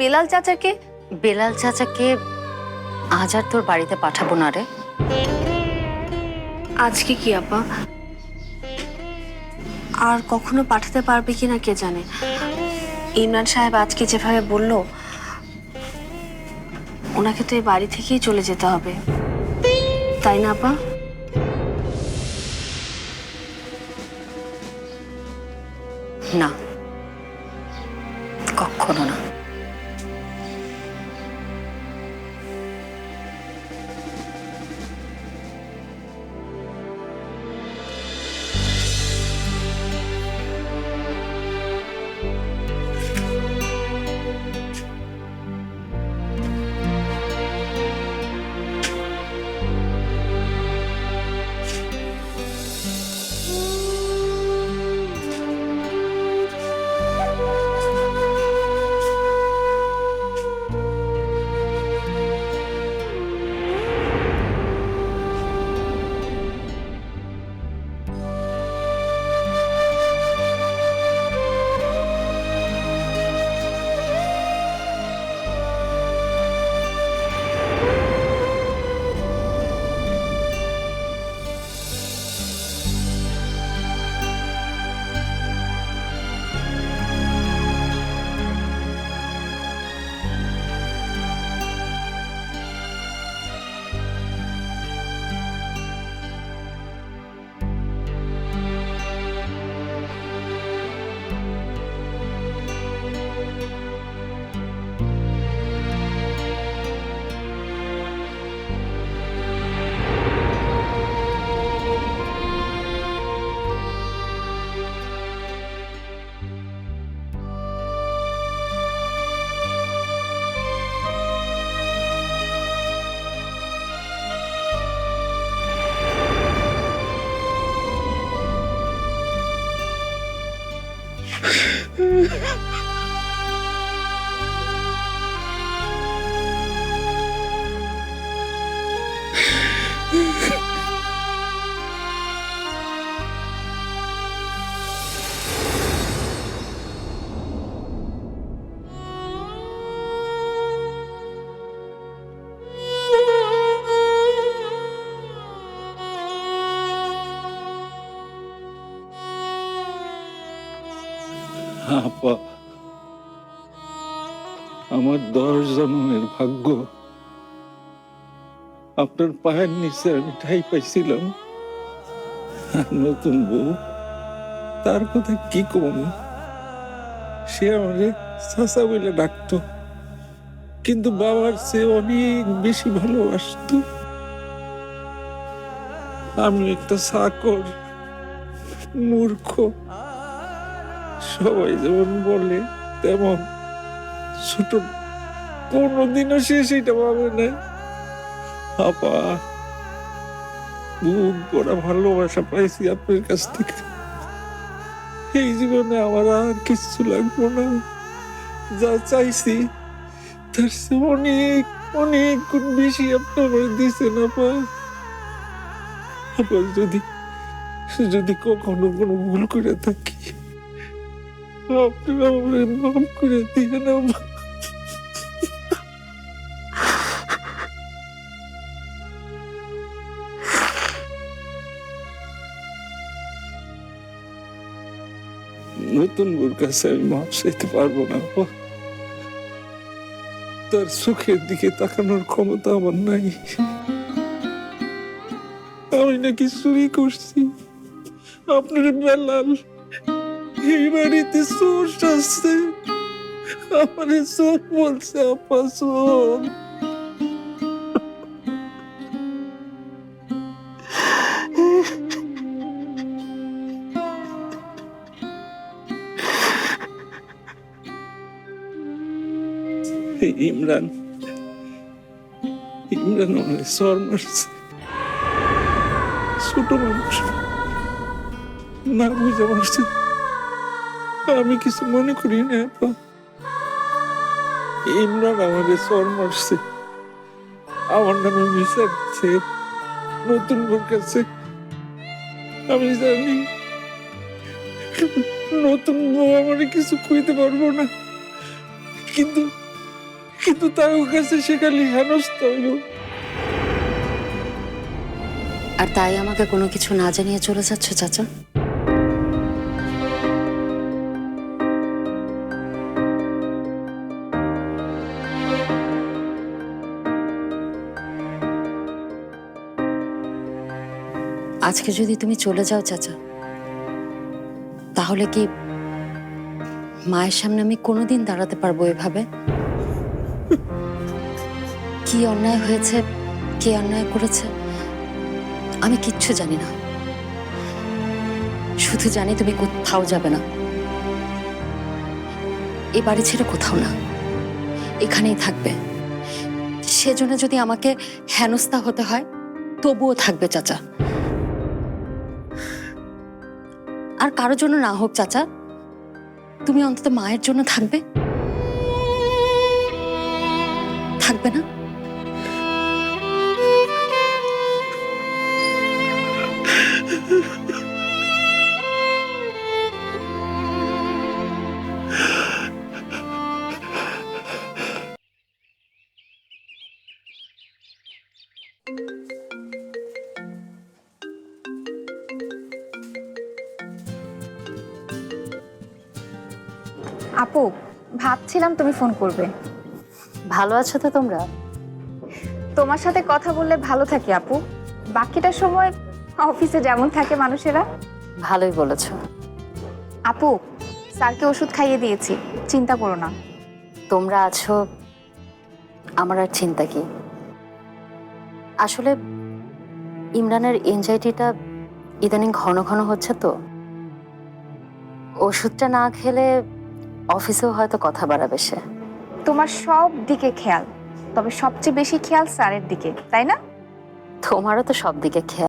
বেলাল চাচাকে বেলাল চাচাকে আজ আর তোর বাড়িতে পাঠাবো না রে। আজকে কি আপা? আর কখনো পাঠাতে পারবে কিনা কে জানে? ইমরান সাহেব আজকে যেভাবে বলল ওনাকে তো এই বাড়ি থেকেই চলে যেতে হবে। তাই না আপা? না কখনো না। আপা, আমার দশ জন্মের ভাগ্য। আপনার পায়ের নিচে আমি ঠাই পাইছিলাম। নতুন বউ, তার কথা কি কম সে আমারে চাচা বলে ডাকতো। কিন্তু বাবার চেয়ে অনেক বেশি ভালোবাসতো। আমি একটা চাকর মূর্খ। সবাই যেমন বলে, তেমন ছোট কোনোদিনও সে সেটা পাবে না। আপা বুক ভরা ভালোবাসা পাইছি আপনার কাছ থেকে। এই জীবনে আমার আর কিছু লাগবো না। যা চাইছি, তার অনেক অনেক গুণ বেশি আপনি আমার দিয়েছেন, আপা। আপা যদি যদি কখনো কোনো ভুল করে থাকি। নতুন বোর কাছে আমি মাপ চাইতে পারব না তার চোখের দিকে তাকানোর ক্ষমতা আমার নাই। আমি নাকি চুরি করছি। আপনার বেলাল এই বাড়িতে চোর আসছে। আমার চোর বলছে, আপা ইমরান ইমরান আমার চর মারছে। ছোট মানুষ, না বুঝে মারছে আমি কিছু মনে করি না আপা ইমরান আমাকে চর মারছে। আমার নামে দিচ্ছে নতুন লোক কাছে। আমি জানি নতুন বউ আমার কিছু কইতে পারব না। কিন্তু কিন্তু তার কাছে সে খালি হেনস্থ হইল। আর তাই আমাকে কোনো কিছু না জানিয়ে চলে যাচ্ছ, চাচা? আজকে যদি তুমি চলে যাও, চাচা, তাহলে কি মায়ের সামনে আমি কোনোদিন দাঁড়াতে পারব এভাবে? কি অন্যায় হয়েছে, কে অন্যায় করেছে, আমি কিচ্ছু জানি না। শুধু জানি তুমি কোথাও যাবে না। এ বাড়ি ছেড়ে কোথাও না। এখানেই থাকবে। সেজন্য যদি আমাকে হেনস্থা হতে হয়, তবুও থাকবে, চাচা। আর কারও জন্য না হোক চাচা। তুমি অন্তত মায়ের জন্য থাকবে। থাকবে না? আপু ভাবছিলাম তুমি ফোন করবে। ভালো আছো তো তোমরা? তোমার সাথে কথা বললে ভালো থাকি আপু। বাকিটা সময় অফিসে যেমন থাকে মানুষেরা। ভালোই বলেছ। আপু স্যারকে ওষুধ খাইয়ে দিয়েছি চিন্তা করো না। তোমরা আছো আমার আর চিন্তা কি? আসলে ইমরানের এনজাইটিটা ইদানিং ঘন ঘন হচ্ছে তো। ওষুধটা না খেলে অফিসেও হয়তো কথা বাড়াবে সে। তোমার সব দিকে খেয়াল তবে সবচেয়ে বেশি খেয়াল স্যারের দিকে তাই না? তোমারও তো সব দিকে খেয়াল।